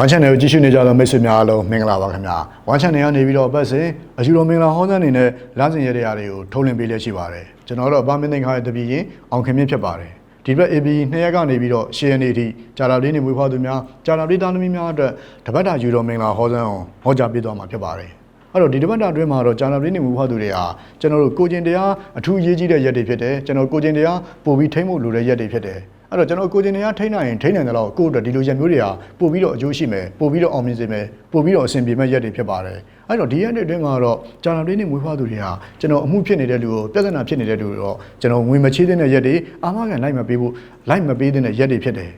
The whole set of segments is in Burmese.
One Channel ကိုကြည့်ရှုနေကြသောမိတ်ဆွေများအားလုံးမင်္ဂလာပါခင်ဗျာ One Channel ကနေပြီးတော့ပတ်စဉ်အယူတော်မင်္ဂလာဟောင်းစံအနေနဲ့လမ်းစဉ်ရတဲ့ရာတွေကိုထုတ်လွှင့်ပေးလျက်ရှိပါတယ်ကျွန်တော်တို့အပမင်းသိန်းခါရဲ့တပည့်ရင်အောင်ခင်မြင့်ဖြစ်ပါတယ်ဒီဘက် AB နှစ်ရက်ကနေပြီးတော့ရှေ့ရနေအထိဂျာတာလေးနေမွေးဖွားသူများဂျာတာလေးသားသမီးများအတွက်တပတ်တာယူတော်မင်္ဂလာဟောစံအောင်ဟောကြားပေးသွားမှာဖြစ်ပါတယ်အဲ့တော့ဒီတပတ်တာအတွင်းမှာတော့ဂျာနာပလင်းနေမှုဖွားသူတွေဟာကျွန်တော်တို့ကိုကျင်တရားအထူးရေးကြီးတဲ့ရက်တွေဖြစ်တယ်ကျွန်တော်ကိုကျင်တရားပို့ပြီးထိမ့်ဖို့လိုတဲ့ရက်တွေဖြစ်တယ် အဲ့တော့ကျွန်တော်ကိုကျင်တရားထိမ့်နိုင်ရင်ထိမ့်နိုင်တယ်လို့ကိုယ့်အတွက်ဒီလိုရက်မျိုးတွေဟာပို့ပြီးတော့အကျိုးရှိမယ်ပို့ပြီးတော့အောင်မြင်စေမယ်ပို့ပြီးတော့အဆင်ပြေမဲ့ရက်တွေဖြစ်ပါတယ်အဲ့တော့ဒီရက်တွေအတွင်းမှာတော့ဂျာနာပလင်းနေမှုဖွားသူတွေဟာကျွန်တော်အမှုဖြစ်နေတဲ့လူကိုပြဿနာဖြစ်နေတဲ့လူကိုတော့ကျွန်တော်ငွေမချေးတဲ့ရက်တွေအာမခံလိုက်မပေးဖို့လိုက်မပေးတဲ့ရက်တွေဖြစ်တယ်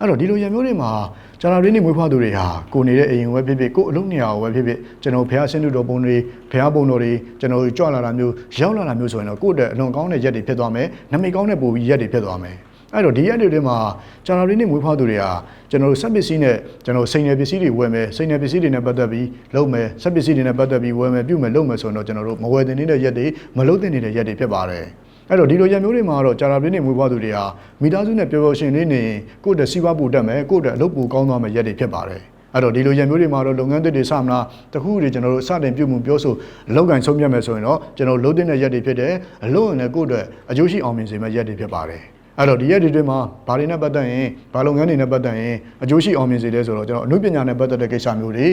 အဲ့တော့ဒီလိုရံမျိုးတွေမှာကျွန်တော်တို့နေမွေးဖွားသူတွေဟာကိုနေတဲ့အိမ်ဝဲဖြစ်ဖြစ်ကိုအလုပ်နေရာဝဲဖြစ်ဖြစ်ကျွန်တော်ဖះဆင်းလူတော်ပုံတွေဖះပုံတော်တွေကျွန်တော်ကြွလာတာမျိုးရောက်လာတာမျိုးဆိုရင်တော့ကိုယ့်အတွက်အလွန်ကောင်းတဲ့ရက်တွေဖြစ်သွားမယ်နမိတ်ကောင်းတဲ့ပုံပြီးရက်တွေဖြစ်သွားမယ် အဲ့တော့ဒီရက်တွေထဲမှာကျွန်တော်တို့နေမွေးဖွားသူတွေဟာကျွန်တော်တို့ဆက်ပစ္စည်းနဲ့ကျွန်တော်စိန်နယ်ပစ္စည်းတွေဝယ်မယ်စိန်နယ်ပစ္စည်းတွေနဲ့ပတ်သက်ပြီးလုပ်မယ်ဆက်ပစ္စည်းတွေနဲ့ပတ်သက်ပြီးဝယ်မယ်ပြုမယ်လုပ်မယ်ဆိုရင်တော့ကျွန်တော်တို့မဝယ်တင်နေတဲ့ရက်တွေမလုပ်တင်နေတဲ့ရက်တွေဖြစ်ပါတယ်အဲ့တော့ဒီလိုရံမျိုးတွေမှာတော့ကြာလာပြင်းနေမွေးဖွားသူတွေဟာမိသားစုနဲ့ပျော်ပျော်ရွှင်လေးနေရင်ကိုယ့်အတွက်စီးပွားပိုတက်မယ်ကိုယ့်အတွက်အလုပ်ပိုကောင်းသွားမယ်ရက်တွေဖြစ်ပါတယ်အဲ့တော့ဒီလိုရံမျိုးတွေမှာတော့လုပ်ငန်းသစ်တွေစမလားတခုတွေကျွန်တော်တို့စတင်ပြုမှုပြောဆိုအလုပ်ကိုင်ဆုံးဖြတ်မယ်ဆိုရင်တော့ကျွန်တော်လုံးတင်တဲ့ရက်တွေဖြစ်တယ်အလုပ်ရင်လည်းကိုယ့်အတွက်အကျိုးရှိအောင်မြင်စေမယ့်ရက်တွေဖြစ်ပါတယ် အဲ့တော့ဒီရက်တွေတွေမှာဘာတွေနဲ့ပတ်သက်ရင်ဘာလုပ်ငန်းတွေနဲ့ပတ်သက်ရင်အကျိုးရှိအောင်မြင်စေလဲဆိုတော့ကျွန်တော်အမှုပညာနဲ့ပတ်သက်တဲ့ကိစ္စမျိုးတွေ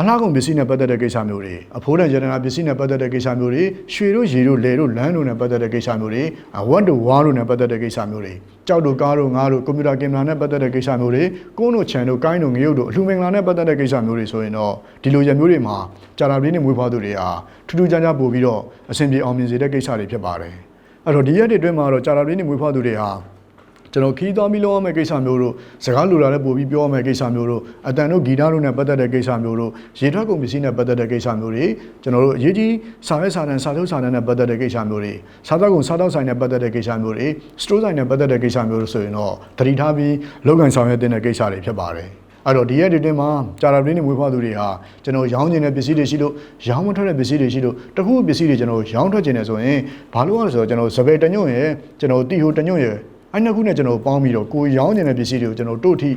အလားကုန်ပစ္စည်းနဲ့ပတ်သက်တဲ့ကိစ္စမျိုးတွေအဖိုးတန်ရတနာပစ္စည်းနဲ့ပတ်သက်တဲ့ကိစ္စမျိုးတွေရွှေတို့ရေတို့လေတို့လမ်းတို့နဲ့ပတ်သက်တဲ့ကိစ္စမျိုးတွေဝတ်တို့ဝါတို့နဲ့ပတ်သက်တဲ့ကိစ္စမျိုးတွေကြောက်တို့ကားတို့ငါးတို့ကွန်ပျူတာကင်မရာနဲ့ပတ်သက်တဲ့ကိစ္စမျိုးတွေကုန်းတို့ခြံတို့ကိုင်းတို့ငရုတ်တို့အလှူမင်္ဂလာနဲ့ပတ်သက်တဲ့ကိစ္စမျိုးတွေဆိုရင်တော့ဒီလိုရမျိုးတွေမှာကြာလာပြင်းနေမွေးဖွားသူတွေဟာထူးထူးခြားခြားပို့ပြီးတော့အဆင်ပြေအောင်မြင်စေတဲ့ကိစ္စတွေဖြစ်ပါတယ် အဲ့တော့ဒီရက်တွေအတွင်းမှာတော့ကြာလာပြင်းနေမွေးဖွားသူတွေဟာကျွန်တော်ခီးသွားပြီးလုပ်ရမယ့်ကိစ္စမျိုးတို့စကားလူလာလည်းပို့ပြီးပြောရမယ့်ကိစ္စမျိုးတို့အတန်တို့ဂီတတို့နဲ့ပတ်သက်တဲ့ကိစ္စမျိုးတို့ရေထွက်ကုန်ပစ္စည်းနဲ့ပတ်သက်တဲ့ကိစ္စမျိုးတွေကျွန်တော်တို့အရေးကြီးစာရွက်စာတမ်းစာထုတ်စာတမ်းနဲ့ပတ်သက်တဲ့ကိစ္စမျိုးတွေစားသောက်ကုန်စားသောက်ဆိုင်နဲ့ပတ်သက်တဲ့ကိစ္စမျိုးတွေစတိုးဆိုင်နဲ့ပတ်သက်တဲ့ကိစ္စမျိုးတို့ဆိုရင်တော့သတိထားပြီးလုပ်ကန်ဆောင်ရွက်တဲ့ကိစ္စတွေဖြစ်ပါတယ် အဲ့တော့ဒီရက်ဒီတင်မှာကြာတာပင်းနေမွေးဖွားသူတွေဟာကျွန်တော်ရောင်းကျင်တဲ့ပစ္စည်းတွေရှိလို့ရောင်းမထွက်တဲ့ပစ္စည်းတွေရှိလို့တခုပစ္စည်းတွေကျွန်တော်ရောင်းထွက်ကျင်တယ်ဆိုရင်ဘာလို့လဲဆိုတော့ကျွန်တော်စပယ်တညွန့်ရယ်ကျွန်တော်တီဟိုတညွန့်ရယ်အဲ့နှစ်ခုနဲ့ကျွန်တော်ပေါင်းပြီးတော့ကိုရောင်းကျင်တဲ့ပစ္စည်းတွေကိုကျွန်တော်တို့ထိ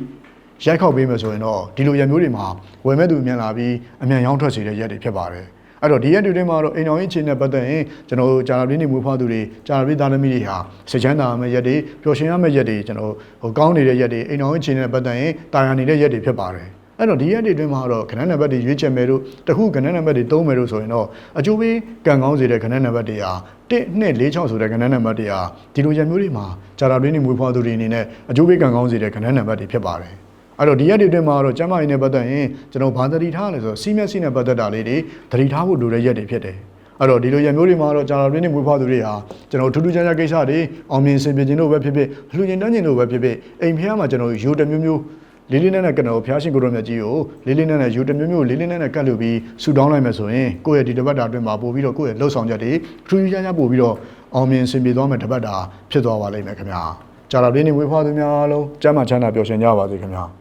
ရိုက်ခောက်ပေးမယ်ဆိုရင်တော့ဒီလိုရက်မျိုးတွေမှာဝယ်မဲ့သူအမြန်လာပြီးအမြန်ရောင်းထွက်စေတဲ့ရက်တွေဖြစ်ပါတယ် အဲ့တော့ဒီရက်တွေထဲမှာတော့အိမ်တော်ရင်ချင်းနဲ့ပတ်သက်ရင်ကျွန်တော်တို့ဂျာနာပင်းနေမွေးဖွားသူတွေဂျာနာပင်းသားသမီးတွေဟာစချမ်းသာမယ့်ရက်တွေပျော်ရွှင်ရမယ့်ရက်တွေကျွန်တော်ဟိုကောင်းနေတဲ့ရက်တွေအိမ်တော်ရင်ချင်းနဲ့ပတ်သက်ရင်တာယာနေတဲ့ရက်တွေဖြစ်ပါတယ်အဲ့တော့ဒီရက်တွေအတွင်းမှာတော့ခဏနံပါတ်တွေရွေးချယ်မယ်တို့တခုခဏနံပါတ်တွေသုံးမယ်တို့ဆိုရင်တော့အကျိုးပေးကံကောင်းစေတဲ့ခဏနံပါတ်တွေဟာ1 2 4 6ဆိုတဲ့ခဏနံပါတ်တွေဟာဒီလိုရက်မျိုးတွေမှာဂျာတာတွင်းနေမွေးဖွားသူတွေအနေနဲ့အကျိုးပေးကံကောင်းစေတဲ့ခဏနံပါတ်တွေဖြစ်ပါတယ် အဲ့တော့ဒီရက်တွေအတွင်းမှာတော့ကျမ်းမာရေးနဲ့ပတ်သက်ရင်ကျွန်တော်ဘာသတိထားလဲဆိုတော့စီးမျက်စိနဲ့ပတ်သက်တာလေးတွေသတိထားဖို့လိုတဲ့ရက်တွေဖြစ်တယ်အဲ့တော့ဒီလိုရက်မျိုးတွေမှာတော့ဂျာတာတွင်းနေမွေးဖွားသူတွေဟာကျွန်တော်ထူးထူးခြားခြားကိစ္စတွေအောင်မြင်ဆင်ပြေခြင်းတို့ပဲဖြစ်ဖြစ်လှူကျင်တန်းခြင်းတို့ပဲဖြစ်ဖြစ်အိမ်ဖျားမှာကျွန်တော်ရိုးတမျိုးမျိုးလေးလေးနက်နက်ကကျွန်တော်ဖျားရှင်ကိုရောမြတ်ကြီးကိုလေးလေးနက်နက်ယူတစ်မျိုးမျိုးလေးလေးနက်နက်ကတ်လို့ပြီးဆူတောင်းလိုက်မယ်ဆိုရင်ကိုယ့်ရဲ့ဒီတပတ်တာအတွင်းမှာပို့ပြီးတော့ကိုယ့်ရဲ့လှုပ်ဆောင်ချက်တွေထူးထူးခြားခြားပို့ပြီးတော့အောင်မြင်ဆင်ပြေသွားမယ်တပတ်တာဖြစ်သွားပါလိမ့်မယ်ခင်ဗျာကြာတော်လေးနေဝေးဖွားသူများအားလုံးကျမ်းမာချမ်းသာပျော်ရွှင်ကြပါစေခင်ဗျာ